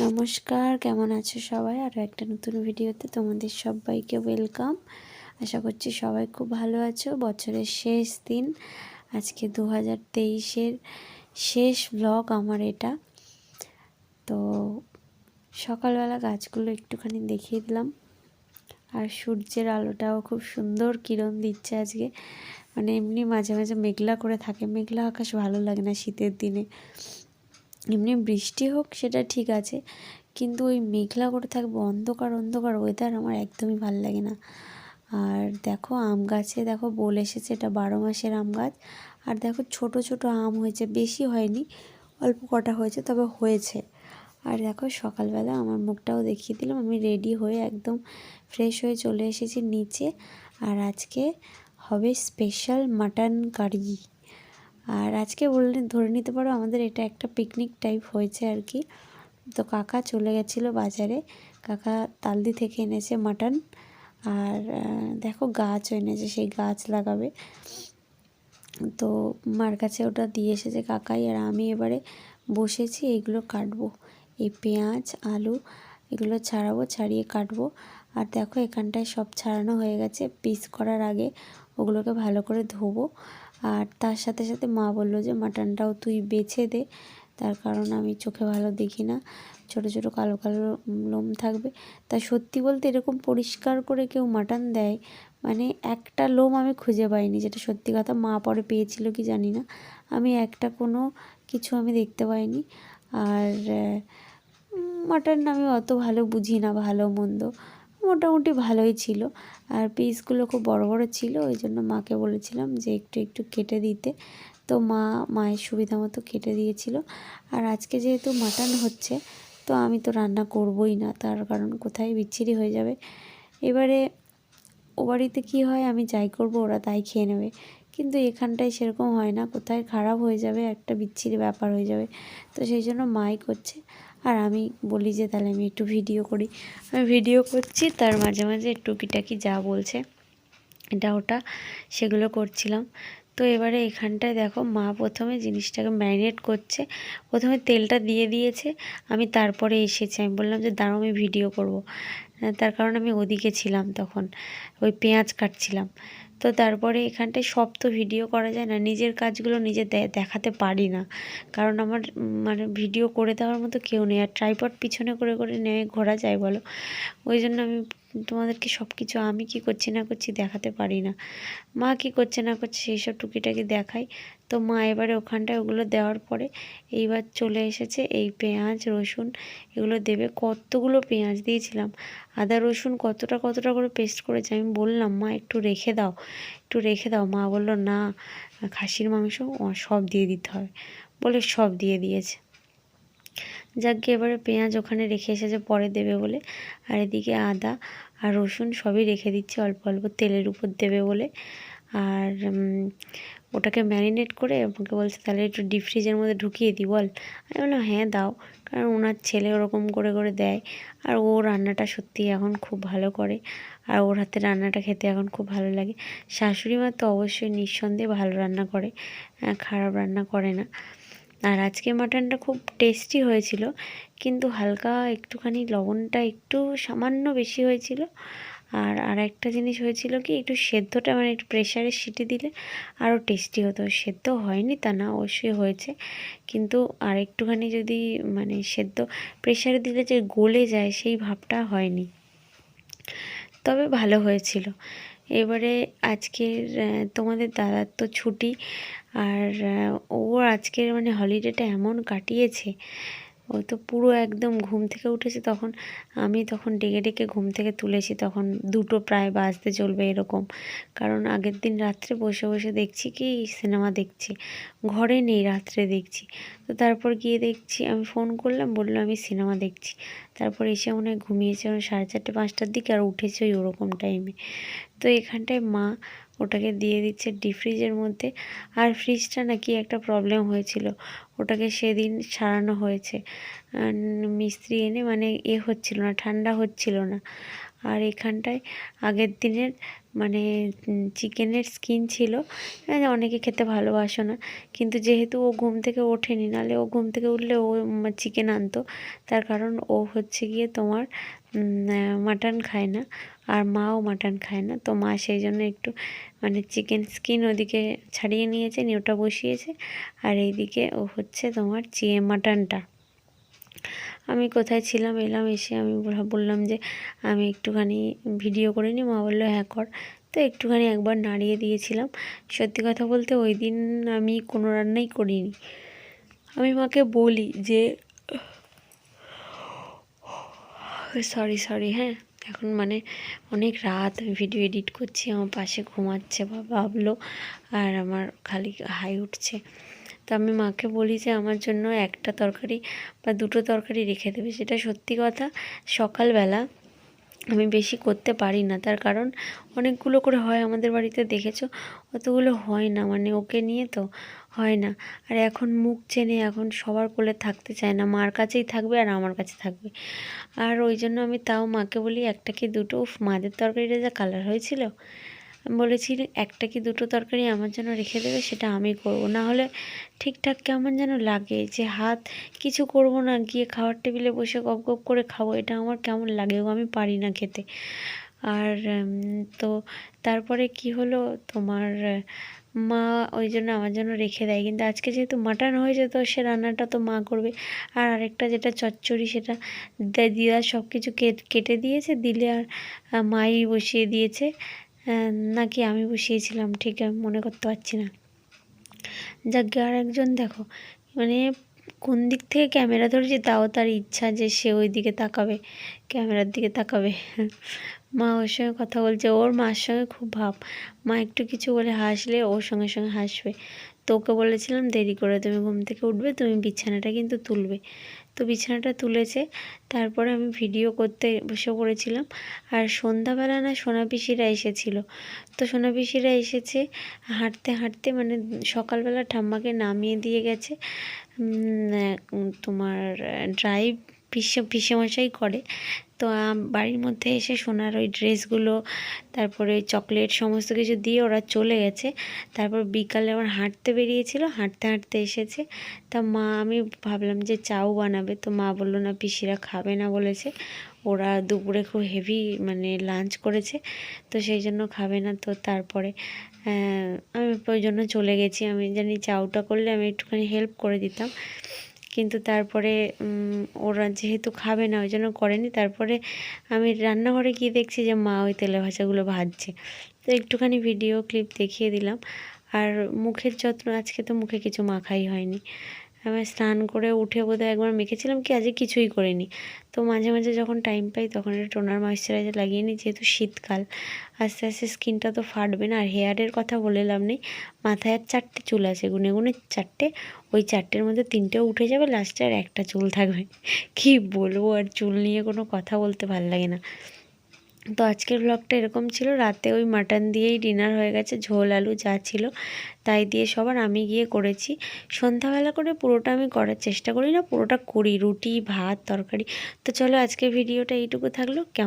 নমস্কার, কেমন আছো সবাই? আরও একটা নতুন ভিডিওতে তোমাদের সবাইকে ওয়েলকাম। আশা করছি সবাই খুব ভালো আছো। বছরের শেষ দিন, আজকে দু হাজার তেইশের শেষ ব্লগ আমার এটা। তো সকালবেলা গাছগুলো একটুখানি দেখিয়ে দিলাম। আর সূর্যের আলোটাও খুব সুন্দর কিরণ দিচ্ছে আজকে। মানে এমনি মাঝে মাঝে মেঘলা করে থাকে। মেঘলা আকাশ ভালো লাগে না শীতের দিনে। এমনি বৃষ্টি হোক সেটা ঠিক আছে, কিন্তু ওই মেঘলা করে থাকবে, অন্ধকার অন্ধকার ওয়েদার আমার একদমই ভালো লাগে না। আর দেখো আম গাছে দেখো বল এসেছে, এটা বারো মাসের আম গাছ। আর দেখো ছোট ছোট আম হয়েছে, বেশি হয়নি, অল্প কটা হয়েছে, তবে হয়েছে। আর দেখো সকালবেলা আমার মুখটাও দেখিয়ে দিলাম, আমি রেডি হয়ে একদম ফ্রেশ হয়ে চলে এসেছি নিচে। আর আজকে হবে স্পেশাল মাটন কারি আর আজকে বললে ধরে নিতে পারো আমাদের এটা একটা পিকনিক টাইপ হয়েছে আর কি। তো কাকা চলে গেছিল বাজারে, কাকা তালদি থেকে এনেছে মাটন আর দেখো গাছও এনেছে, সেই গাছ লাগাবে। তো মার কাছে ওটা দিয়ে এসেছে কাকাই আর আমি এবারে বসেছি এইগুলো কাটবো। এই পেঁয়াজ, আলু, এগুলো ছাড়াবো, ছাড়িয়ে কাটবো। আর দেখো এখানটায় সব ছাড়ানো হয়ে গেছে পিস করার আগে ওগুলোকে ভালো করে ধোবো। আর তার সাথে সাথে মা বলল যে, মাটনটাও তুই বেছে দে। তার কারণ আমি চোখে ভালো দেখি না। ছোট ছোট, কালো কালো লোম থাকবে। তা সত্যি বলতে এরকম পরিষ্কার করে কেউ মাটন দেয় মানে একটা লোম আমি খুঁজে পাইনি, যেটা সত্যি কথা মা পরে পেয়েছিল কি জানি না। আমি একটা কোনো কিছু আমি দেখতে পাইনি। আর মাটন আমি অত ভালো বুঝি না, ভালো, মন্দ। মোটামুটি ভালোই ছিল। আর পিসগুলো খুব বড় বড় ছিল, ওই জন্য মাকে বলেছিলাম যে একটু একটু কেটে দিতে। তো মা মায়ের সুবিধা মতো কেটে দিয়েছিল। আর আজকে যেহেতু মাটন হচ্ছে, তো আমি তো রান্না করবই না, তার কারণ কোথায় বিচ্ছিরি হয়ে যাবে। এবারে ও বাড়িতে কী হয়, আমি যাই করব, ওরা তাই খেয়ে নেবে। কিন্তু এখানটায় সেরকম হয় না, কোথায় খারাপ হয়ে যাবে, একটা বিচ্ছিরি ব্যাপার হয়ে যাবে। তো সেই জন্য মাই করছে। আর আমি বলি যে তাহলে আমি একটু ভিডিও করি। আমি ভিডিও করছি, তার মাঝে মাঝে টুকিটাকি যা বলছে, এটা ওটা, সেগুলো করছিলাম। তো এবারে এখানটায় দেখো, মা প্রথমে জিনিসটাকে ম্যারিনেট করছে, প্রথমে তেলটা দিয়ে দিয়েছে, আমি তারপরে এসেছি। আমি বললাম যে, দাঁড়াও, আমি ভিডিও করব। তার কারণ আমি ওদিকে ছিলাম তখন, ওই পেঁয়াজ কাটছিলাম। তো তারপরে এখানটায় সব তো ভিডিও করা যায় না। নিজের কাজগুলো নিজে দেখাতে পারি না। কারণ আমার মানে ভিডিও করে দেওয়ার মতো কেউ নেই। আর ট্রাইপড পিছনে করে করে নেমে ঘোরা যায় বলো? ওই জন্য আমি তোমাদেরকে সব কিছু আমি কি করছি না করছি দেখাতে পারি না। মা কি করছে না করছে, সেই সব টুকিটাকি দেখাই তো মা এবারে ওখানটায় ওগুলো দেওয়ার পরে এইবার চলে এসেছে এই পেঁয়াজ, রসুন এগুলো দেবে। কতগুলো পেঁয়াজ দিয়েছিলাম? আদা, রসুন কতটা কতটা করে পেস্ট করেছে আমি বললাম, মা, একটু রেখে দাও, একটু রেখে দাও। মা বলল, না, খাসির মাংস সব দিয়ে দিতে হবে বলে, সব দিয়ে দিয়েছে। যাকে এবারে পেঁয়াজ ওখানে রেখে এসেছে, পরে দেবে বলে। আর এদিকে আদা আর রসুন সবই রেখে দিচ্ছি, অল্প অল্প তেলের উপর দেবে বলে। আর ওটাকে ম্যারিনেট করে আমাকে বলছে, তাহলে একটু ডিপ ফ্রিজের মধ্যে ঢুকিয়ে দিই বল? আমি বললাম হ্যাঁ দাও। কারণ ওনার ছেলে ওরকম করে করে দেয়। আর ও রান্নাটা সত্যি এখন খুব ভালো করে। আর ওর হাতে রান্নাটা খেতে এখন খুব ভালো লাগে। শাশুড়ি মা তো অবশ্যই নিঃসন্দেহে ভালো রান্না করে খারাপ রান্না করে না। আর আজকে মাটনটা খুব টেস্টি হয়েছিল, কিন্তু হালকা একটুখানি লবণটা একটু সামান্য বেশি হয়েছিল। আর আর একটা জিনিস হয়েছিল কি, একটু সেদ্ধটা মানে একটু প্রেশারে সিটি দিলে আরও টেস্টি হতো। সেদ্ধ হয়নি তা না, অবশ্যই হয়েছে। কিন্তু আর একটুখানি যদি মানে সেদ্ধ প্রেশারে দিলে যে গলে যায়, সেই ভাবটা হয়নি। তবে ভালো হয়েছিল। এবারে আজকের তোমাদের দাদার তো ছুটি, আর ও আজকের মানে হলিডেটা এমন কাটিয়েছে ও তো পুরো একদম ঘুম থেকে উঠেছে তখন, আমি তখন ডেকে ডেকে ঘুম থেকে তুলেছি, তখন দুটো প্রায় বাজতে চলবে এরকম। কারণ আগের দিন রাত্রে বসে বসে দেখছি কি, সিনেমা দেখছি, ঘরে নেই রাত্রে দেখছি। তো তারপর গিয়ে দেখছি, আমি ফোন করলাম, বলল আমি সিনেমা দেখছি। তারপর এসে মনে হয় ঘুমিয়েছে, সাড়ে চারটে, পাঁচটার দিকে আর উঠেছে ওই ওরকম টাইমে তো এখানটায় মা ওটাকে দিয়ে দিচ্ছে ডিপ ফ্রিজের মধ্যে। আর ফ্রিজটা নাকি একটা প্রবলেম হয়েছিল। ওটাকে সেদিন সারানো হয়েছে। মিস্ত্রি এনে মানে এ হচ্ছিল না, ঠান্ডা হচ্ছিল না। আর এখানটায় আগের দিনের মানে চিকেনের স্কিন ছিল। অনেকে খেতে ভালোবাসো না। কিন্তু যেহেতু ও ঘুম থেকে ওঠেনি নাহলে ও ঘুম থেকে উঠলে ও চিকেন আনতো। তার কারণ ও হচ্ছে গিয়ে তোমার মাটন খায় না, আর মাও মাটন খায় না। তো মা সেই জন্য একটু মানে চিকেন স্কিন ওদিকে ছাড়িয়ে নিয়েছে, নিয়ে ওটা বসিয়েছে। আর এইদিকে ও হচ্ছে তোমার চিয়ে মাটনটা আমি কোথায় ছিলাম, এলাম, এসে আমি বললাম যে আমি একটুখানি ভিডিও করে নিই মা বলল হ্যাঁ কর। তো একটুখানি একবার নাড়িয়ে দিয়েছিলাম। সত্যি কথা বলতে ওই দিন আমি কোনো রান্নাই করিনি। আমি মাকে বলি যে সরি সরি হ্যাঁ। এখন মানে অনেক রাত, আমি ভিডিও এডিট করছি, আমার পাশে ঘুমাচ্ছে বা ভাবলো, আর আমার খালি হাই উঠছে। তো আমি মাকে বলি যে, আমার জন্য একটা তরকারি বা দুটো তরকারি রেখে দেবে। সেটা সত্যি কথা, সকালবেলা আমি বেশি করতে পারি না। তার কারণ অনেকগুলো করে হয় আমাদের বাড়িতে, দেখেছ? অতগুলো হয় না মানে ওকে নিয়ে তো হয় না। আর এখন মুখ চেনে এখন সবার কোলে থাকতে চায় না। মার কাছেই থাকবে আর আমার কাছে থাকবে। আর ওই জন্য আমি তাও মাকে বলি, একটা কি দুটো? মাদের তরকারিটা যা কালার হয়েছিল। বলেছি, একটা কি দুটো তরকারি আমার জন্য রেখে দেবে সেটা আমি করব। না হলে ঠিকঠাক কেমন যেন লাগে যে, হাত, কিছু করব না, গিয়ে খাওয়ার টেবিলে বসে গপ গপ করে খাব, এটা আমার কেমন লাগে আমি পারি না খেতে। আর তো তারপরে কি হলো? তোমার, মা ওই জন্য আমার জন্য রেখে দেয়। কিন্তু আজকে যেহেতু মাটন হয়েছে তো সে রান্নাটা তো মা করবে। আর আরেকটা যেটা চচ্চড়ি, সেটা দিদা সব কিছু কেটে দিয়েছে, দিলে আর মাই বসিয়ে দিয়েছে। নাকি আমি বসিয়েছিলাম, ঠিক মনে করতে পারছি না। যাকে, আর একজন দেখো মানে কোন দিক থেকে ক্যামেরা ধরেছে তাও তার ইচ্ছা যে সে ওই দিকে তাকাবে, ক্যামেরার দিকে তাকাবে। মা ওর সঙ্গে কথা বলছে, ওর মার সঙ্গে খুব ভাব। মা একটু কিছু বলে হাসলে ওর সঙ্গে সঙ্গে হাসবে। তো ওকে বলেছিলাম, দেরি করে তুমি ঘুম থেকে উঠবে, তুমি বিছানাটা কিন্তু তুলবে। তো বিছানাটা তুলেছে। তারপরে আমি ভিডিও করতে বসে পড়েছিলাম। আর সন্ধ্যাবেলা না সোনা পিসিরা এসেছিল। তো সোনা পিসিরা এসেছে, হাঁটতে হাঁটতে মানে সকালবেলা ঠাম্মাকে নামিয়ে দিয়ে গেছে। তোমার ড্রাইভ পিসে, পিসেমশাই করে। তো বাড়ির মধ্যে এসে সোনার ওই ড্রেসগুলো, তারপরে চকলেট সমস্ত কিছু দিয়ে ওরা চলে গেছে। তারপর বিকালে আমার হাঁটতে বেরিয়েছিল, হাঁটতে হাঁটতে এসেছে। তা মা, আমি ভাবলাম যে চাও বানাবে। তো মা বলল, না, পিসিরা খাবে না, বলেছে। ওরা দুপুরে খুব হেভি মানে লাঞ্চ করেছে। তো সেই জন্য খাবে না। তো তারপরে আমি ওই জন্য চলে গেছি। আমি জানি চাউটা করলে আমি একটুখানি হেল্প করে দিতাম। কিন্তু তারপরে ওরা যেহেতু খাবে না, ওই জন্য করেনি। তারপরে আমি রান্নাঘরে গিয়ে দেখছি যে মা ওই তেলে ভাজাগুলো ভাজছে। তো একটুখানি ভিডিও ক্লিপ দেখিয়ে দিলাম। আর মুখের যত্ন, আজকে তো মুখে কিছু মাখাই হয়নি। আমি স্নান করে উঠে বোধহয় একবার মেখেছিলাম কি, আজকে কিছুই করিনি। তো মাঝে মাঝে যখন টাইম পাই তখন একটা টোনার ময়শ্চারাইজার লাগিয়ে নিই, যেহেতু শীতকাল। আস্তে আস্তে স্কিনটা তো ফাটবে না, আর হেয়ারের কথা বলে লাভ নেই। মাথায় আর চারটে চুল আছে, গুনে গুনে চারটে, ওই চারটের মধ্যে তিনটেও উঠে যাবে লাস্টে আর একটা চুল থাকবে। কি বলব, আর চুল নিয়ে কোনো কথা বলতে ভালো লাগে না। তো আজকের ব্লগটা এরকম ছিল। রাতে ওই মাটন দিয়েই ডিনার হয়ে গেছে, ঝোল, আলু যা ছিল তাই দিয়ে সবার আমি গিয়ে করেছি। সন্ধ্যাবেলা করে পুরোটা আমি করার চেষ্টা করি না, পুরোটা করি। রুটি, ভাত, তরকারি। তো চলো আজকের ভিডিওটা এইটুকু থাকল। কেমন